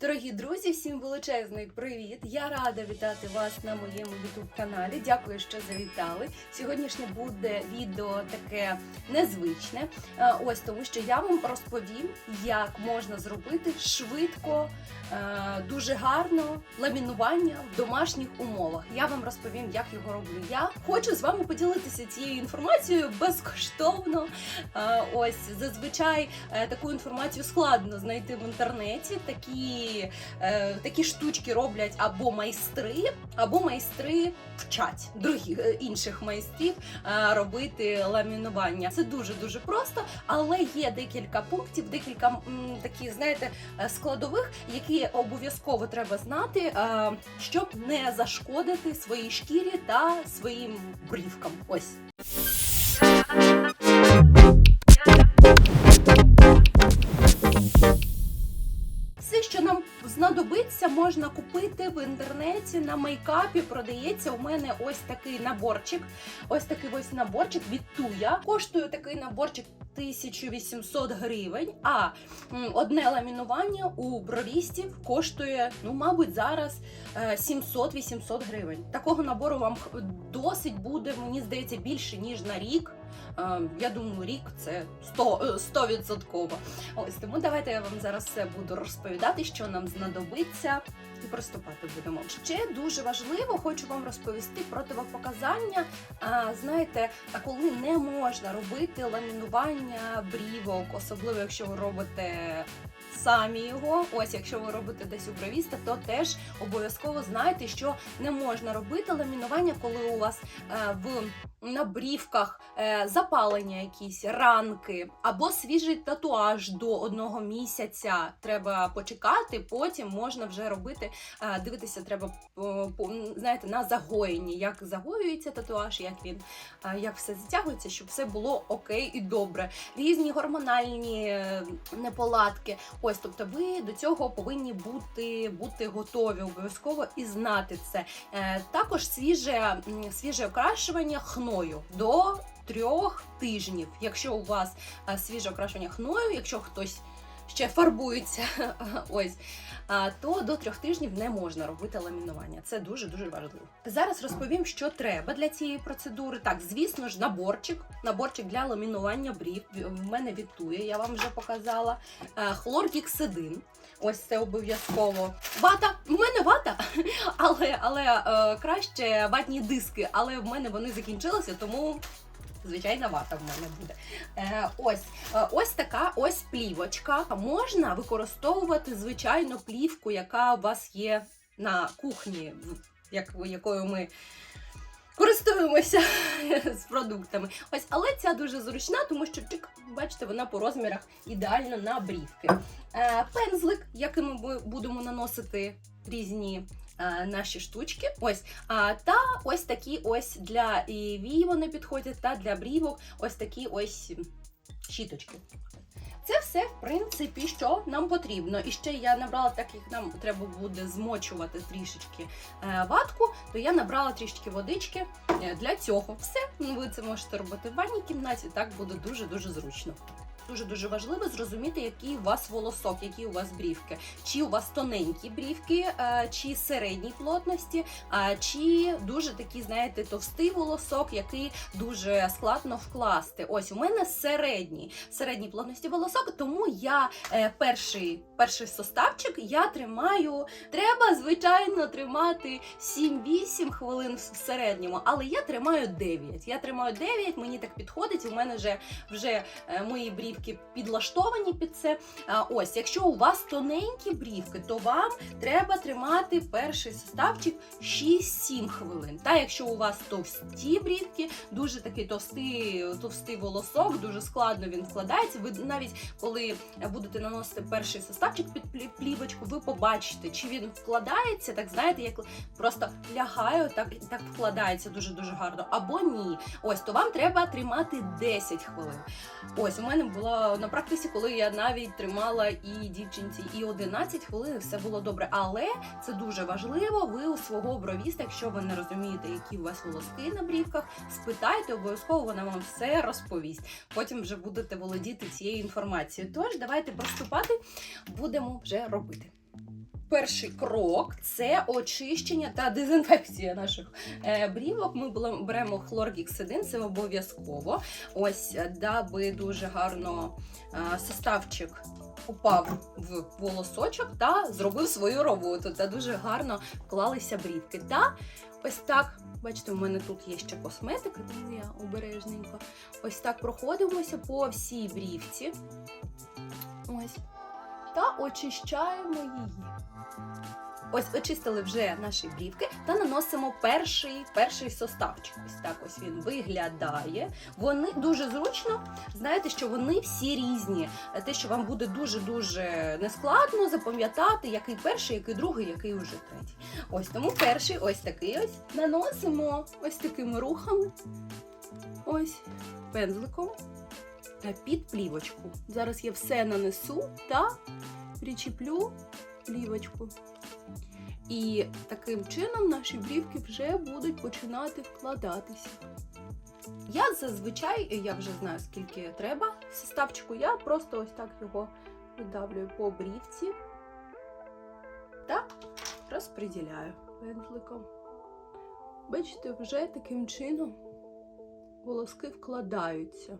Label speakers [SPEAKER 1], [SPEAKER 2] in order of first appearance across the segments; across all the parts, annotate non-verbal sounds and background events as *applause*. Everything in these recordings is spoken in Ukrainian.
[SPEAKER 1] Дорогі друзі, всім величезний привіт! Я рада вітати вас на моєму youtube каналі. Дякую, що завітали. Сьогоднішнє буде відео таке незвичне. Е, Ось тому, що я вам розповім, як можна зробити швидко, е, дуже гарно ламінування в домашніх умовах. Я вам розповім, як його роблю я. Хочу з вами поділитися цією інформацією безкоштовно. Е, Ось зазвичай таку інформацію складно знайти в інтернеті. Такі, е, такі штучки роблять або майстри, або майстри вчать других е, інших майстрів е, робити ламінування. Це дуже дуже просто, але є декілька пунктів, декілька м, таких, знаєте, складових, які обов'язково треба знати, щоб не зашкодити своїй шкірі та своїм брівкам. Ось. Можна купити в інтернеті на мейкапі. Продається у мене ось такий наборчик. Ось такий ось наборчик від Туя. Коштує такий наборчик 1800 гривень. А одне ламінування у бровістів коштує, ну, мабуть, зараз е, 700-800 гривень. Такого набору вам досить буде, мені здається, більше ніж на рік. Е, Я думаю, рік це 100%. е, 100%. Ось тому давайте я вам зараз все буду розповідати, що нам знадобиться, і проступати будемо. Ще дуже важливо, хочу вам розповісти противопоказання. А, знаєте, коли не можна робити ламінування брівок, особливо якщо ви робите. Самі його, ось якщо ви робите десь у бровіста, то теж обов'язково знайте, що не можна робити ламінування, коли у вас е, в на брівках е, запалення якісь, ранки або свіжий татуаж до одного місяця. Треба почекати, потім можна вже робити. е, дивитися, треба знаєте, на загоєнні, як загоюється татуаж, як він як все затягується, щоб все було окей і добре. Різні гормональні неполадки. Ось, тобто, ви до цього повинні бути, бути готові обов'язково і знати це. Е, також свіже, свіже окрашування хною до трьох тижнів. Якщо у вас е, свіже окрашування хною, якщо хтось ще фарбується, *laughs* ось. То до трьох тижнів не можна робити ламінування. Це дуже дуже важливо. Зараз розповім, що треба для цієї процедури. Так, звісно ж, наборчик, наборчик для ламінування брів. В мене вітує, я вам вже показала. Е, Хлоргіксидин. Ось це обов'язково. Вата, в мене вата, *laughs* але, але е, краще ватні диски, але в мене вони закінчилися, тому. Звичайна вата в мене буде. Е, ось, е, ось така ось плівочка. Можна використовувати звичайну плівку, яка у вас є на кухні, як, якою ми користуємося *laughs* з продуктами. Ось, але ця дуже зручна, тому що чик, бачите, вона по розмірах ідеально на брівки. Е, пензлик, яким ми будемо наносити різні наші штучки. Ось. А, та ось такі ось для вій вони підходять, та для брівок ось такі ось щіточки. Це все, в принципі, що нам потрібно. І ще я набрала, так як нам треба буде змочувати трішечки е, ватку, то я набрала трішечки водички е, для цього. Все, ну, ви це можете робити в ванній кімнаті, так буде дуже-дуже зручно. Дуже дуже важливо зрозуміти, який у вас волосок, які у вас брівки. Чи у вас тоненькі брівки, е, чи середній плотності, чи дуже такий, знаєте, товстий волосок, який дуже складно вкласти. Ось у мене середній середній плотності волосок, тому я е, перший, перший составчик я тримаю. Треба, звичайно, тримати 7-8 хвилин в середньому, але я тримаю 9. Я тримаю 9, мені так підходить. У мене вже вже е, мої брівки підлаштовані під це. Ось, якщо у вас тоненькі брівки, то вам треба тримати перший составчик 6-7 хвилин. Та якщо у вас товсті брівки, дуже такий товстий, товстий волосок, дуже складно він вкладається. Ви навіть коли будете наносити перший составчик під плівочку, ви побачите, чи він вкладається, так знаєте, як просто лягаю, так, так вкладається дуже дуже гарно. Або ні. Ось то вам треба тримати 10 хвилин. Ось у мене було на практиці, коли я навіть тримала і дівчинці, і 11 хвилин, все було добре. Але це дуже важливо. Ви у свого бровіста, якщо ви не розумієте, які у вас волоски на брівках, спитайте, обов'язково вона вам все розповість. Потім вже будете володіти цією інформацією. Тож давайте приступати, будемо вже робити. Перший крок це очищення та дезінфекція наших е, брівок. Ми беремо хлоргіксидин, це обов'язково. Ось, е, даби дуже гарно е, составчик упав в волосочок та зробив свою роботу. Та дуже гарно вклалися брівки. Та ось так. Бачите, у мене тут є ще косметика, тому я обережненько. Ось так проходимося по всій брівці. Ось. Та очищаємо її. Ось очистили вже наші брівки та наносимо перший, перший составчик. Ось так ось він виглядає. Вони дуже зручно. Знаєте, що вони всі різні. Те, що вам буде дуже-дуже нескладно запам'ятати, який перший, який другий, який уже третій. Ось тому перший ось такий ось наносимо ось такими рухами. Ось пензликом е, під плівочку. Зараз я все нанесу та причеплю плівочку. І таким чином наші брівки вже будуть починати вкладатися. Я зазвичай, я вже знаю, скільки треба составчику, я просто ось так його видавлюю по брівці та розподіляю пензликом. Бачите, вже таким чином волоски вкладаються.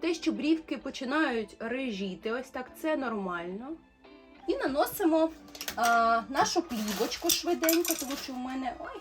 [SPEAKER 1] Те, що брівки починають режіти, ось так, це нормально. І наносимо а, нашу плівочку швиденько, тому що в мене. Ой,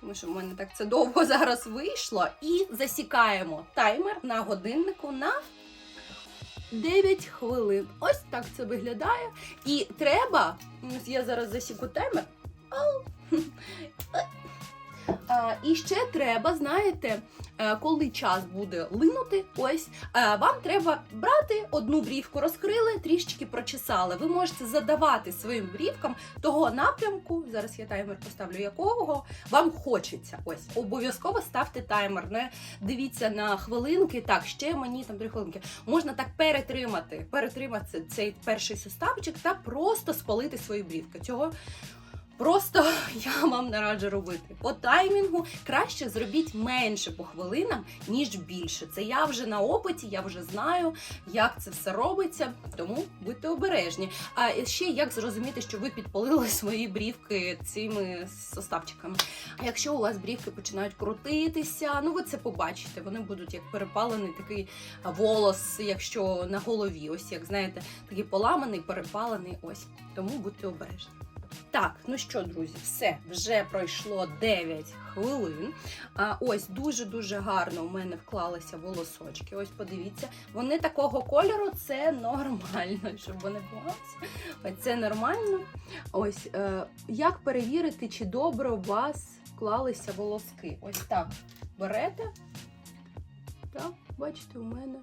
[SPEAKER 1] тому що в мене так це довго *laughs* зараз вийшло. І засікаємо таймер на годиннику на 9 хвилин. Ось так це виглядає. І треба. Я зараз засіку таймер. *laughs* І ще треба, знаєте, е, коли час буде линути, ось е, вам треба брати одну брівку, розкрили, трішечки прочесали. Ви можете задавати своїм брівкам того напрямку. Зараз я таймер поставлю, якого вам хочеться. Ось обов'язково ставте таймер. Не дивіться на хвилинки. Так, ще мені там три хвилинки. Можна так перетримати, перетримати цей перший суставчик та просто спалити свої брівки. Цього Просто *laughs* я вам не раджу робити. По таймінгу краще зробіть менше по хвилинам, ніж більше. Це я вже на опиті, я вже знаю, як це все робиться, тому будьте обережні. А ще як зрозуміти, що ви підпалили *laughs* свої брівки цими составчиками. Якщо у вас брівки починають крутитися, ну ви це побачите, вони будуть як перепалений такий волос, якщо на голові, ось як знаєте, такий поламаний, перепалений. Ось тому будьте обережні. Так, ну що, друзі, все вже пройшло 9 хвилин. А ось дуже-дуже гарно у мене вклалися волосочки. Ось подивіться, вони такого кольору це нормально, *laughs* щоб вони. Ось це нормально. Ось е, як перевірити, чи добре у вас вклалися волоски? Ось так берете. Так, бачите, у мене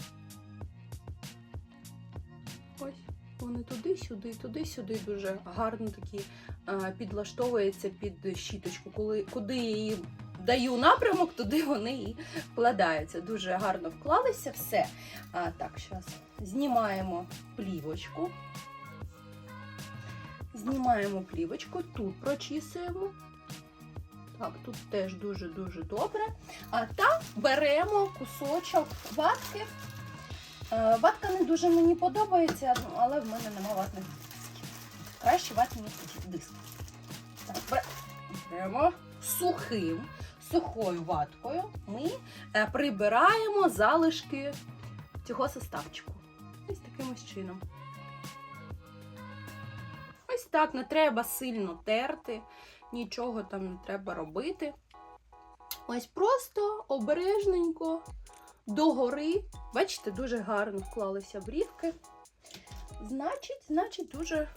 [SPEAKER 1] Вони туди-сюди, туди-сюди дуже гарно такі а, підлаштовуються під щіточку. Коли куди я її даю напрямок, туди вони і вкладаються. Дуже гарно вклалися все. А, так, зараз знімаємо плівочку. Знімаємо плівочку, тут прочісуємо. Так, тут теж дуже-дуже добре. А та беремо кусочок ватки. Е, Ватка не дуже мені подобається, але в мене нема ватних дисків. Краще ватні диски. Так, беремо сухим, сухою ваткою ми е, прибираємо залишки цього составчику. Ось таким ось чином. Ось так, не треба сильно терти, нічого там не треба робити. Ось просто обережненько догори. Бачите, дуже гарно вклалися брівки. Значить, значить, дуже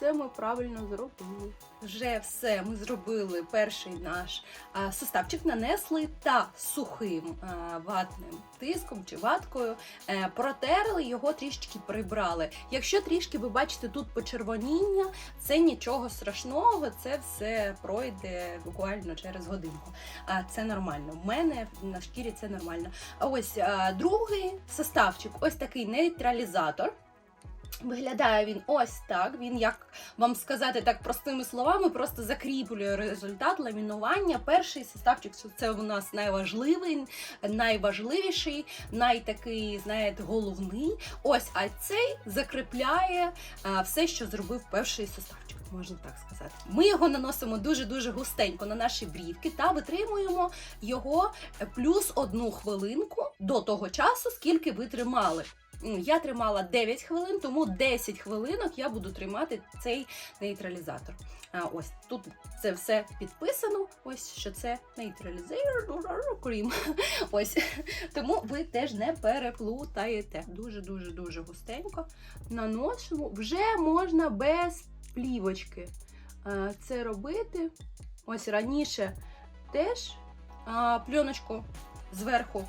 [SPEAKER 1] все ми правильно зробили. Вже все ми зробили перший наш составчик, нанесли та сухим ватним тиском чи ваткою е, протерли його трішки прибрали. Якщо трішки ви бачите тут почервоніння, це нічого страшного, це все пройде буквально через годинку. Це нормально. В мене на шкірі це нормально. А ось другий составчик, ось такий нейтралізатор. Виглядає він ось так. Він, як вам сказати так простими словами, просто закріплює результат ламінування. Перший составчик це у нас найважливий, найважливіший, найтакий, знаєте, головний. Ось, а цей закріпляє а, все, що зробив перший составчик. Можна так сказати. Ми його наносимо дуже-дуже густенько на наші брівки та витримуємо його плюс одну хвилинку до того часу, скільки ви тримали. Я тримала 9 хвилин, тому 10 хвилинок я буду тримати цей нейтралізатор. А, ось тут це все підписано. Ось що це нейтралізатор крім. *laughs* Ось тому ви теж не переплутаєте. Дуже дуже густенько наносимо. Вже можна без плівочки це робити. Ось раніше теж пленочку зверху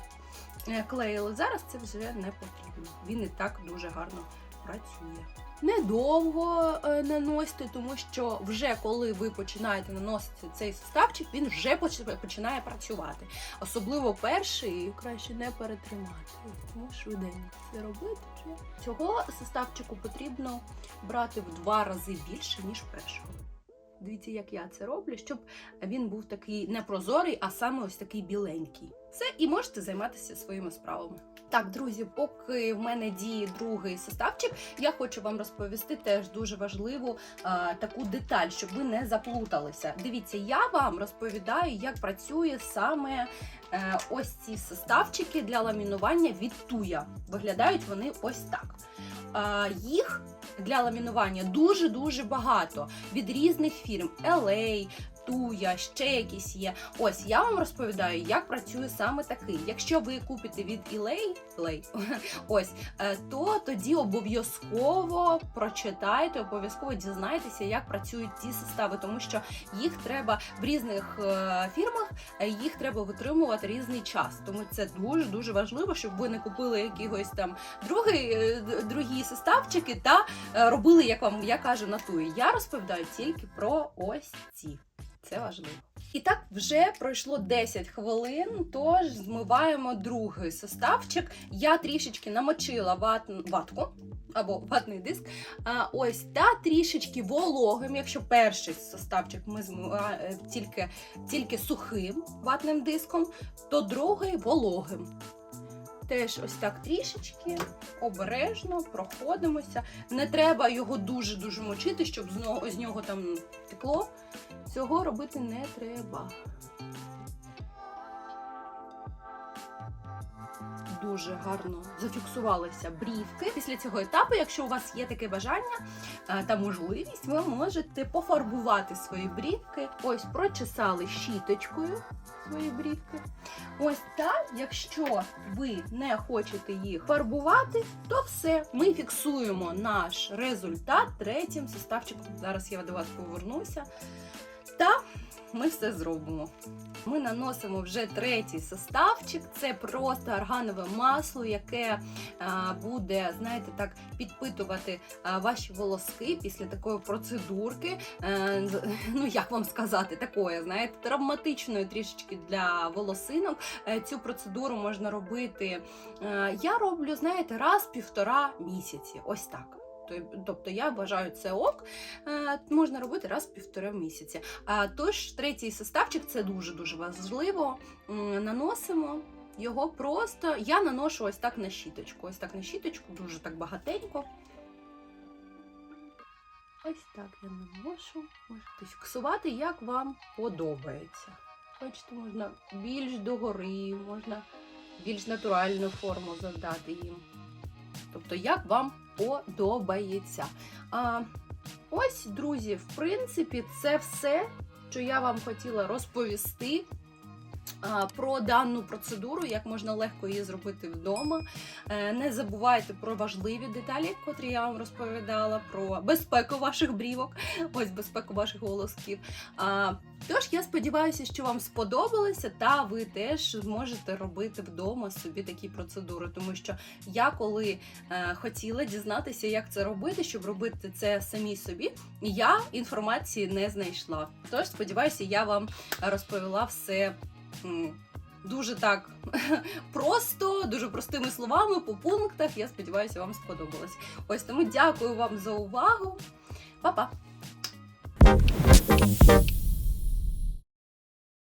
[SPEAKER 1] клеїли. Зараз це вже не потрібно. Він і так дуже гарно працює. Недовго е, наносити, тому що вже коли ви починаєте наносити цей составчик, він вже починає працювати. Особливо перший краще не перетримати. Тому швиденько це робити. Цього составчику потрібно брати в два рази більше, ніж першого. Дивіться, як я це роблю, щоб він був такий не прозорий, а саме ось такий біленький. Все, і можете займатися своїми справами. Так, друзі, поки в мене діє другий составчик, я хочу вам розповісти теж дуже важливу а, таку деталь, щоб ви не заплуталися. Дивіться, я вам розповідаю, як працює саме е, ось ці составчики для ламінування від туя. Виглядають вони ось так. А, їх для ламінування дуже-дуже багато від різних фірм. LA, Туя, ще якісь є. Ось я вам розповідаю, як працює саме такий. Якщо ви купите від ELA, ELA, *laughs* ось, е, то тоді обов'язково прочитайте, обов'язково дізнайтеся, як працюють ці состави, тому що їх треба в різних е, фірмах, е, їх треба витримувати різний час. Тому це дуже дуже важливо, щоб ви не купили якихось там другий, другі составчики та робили, як вам я кажу, на туї. Я розповідаю тільки про ось ці. Це важливо. І так вже пройшло 10 хвилин, тож змиваємо другий составчик. Я трішечки намочила ват... ватку або ватний диск. А, ось та трішечки вологим. Якщо перший составчик ми змиваємо тільки, тільки сухим ватним диском, то другий вологим. Теж ось так трішечки обережно проходимося. Не треба його дуже-дуже мочити, щоб з нього, там текло. Цього робити не треба. Дуже гарно зафіксувалися брівки. Після цього етапу, якщо у вас є таке бажання е, та можливість, ви можете пофарбувати свої брівки. Ось прочесали щіточкою свої брівки. Ось так, якщо ви не хочете їх фарбувати, то все. Ми фіксуємо наш результат третім составчиком. Зараз я до вас повернуся. Та ми все зробимо. Ми наносимо вже третій составчик. Це просто арганове масло, яке буде, знаєте, так підпитувати ваші волоски після такої процедурки. Е, *laughs* ну як вам сказати, такої, знаєте, травматичної трішечки для волосинок. Е, Цю процедуру можна робити. е, Я роблю, знаєте, раз-півтора місяці. Ось так. То- Тобто я вважаю це ок, е, можна робити раз в півтора місяці. Тож третій составчик це дуже дуже важливо. Наносимо його просто. Я наношу ось так на щіточку. Ось так на щіточку, дуже так багатенько. Ось так я наношу. Можете фіксувати, як вам подобається. Бачите, можна більш догори, можна більш натуральну форму задати їм. Тобто, як вам подобається. А, ось, друзі, в принципі, це все, що я вам хотіла розповісти. Про дану процедуру, як можна легко її зробити вдома. Е, Не забувайте про важливі деталі, котрі я вам розповідала, про безпеку ваших брівок, ось безпеку ваших волосків. А, Тож я сподіваюся, що вам сподобалося, та ви теж зможете робити вдома собі такі процедури, тому що я коли е, хотіла дізнатися, як це робити, щоб робити це самі собі, я інформації не знайшла. Тож сподіваюся, я вам розповіла все дуже так *laughs* просто, дуже простими словами по пунктах. Я сподіваюся, вам сподобалось. Ось тому дякую вам за увагу. Па-па!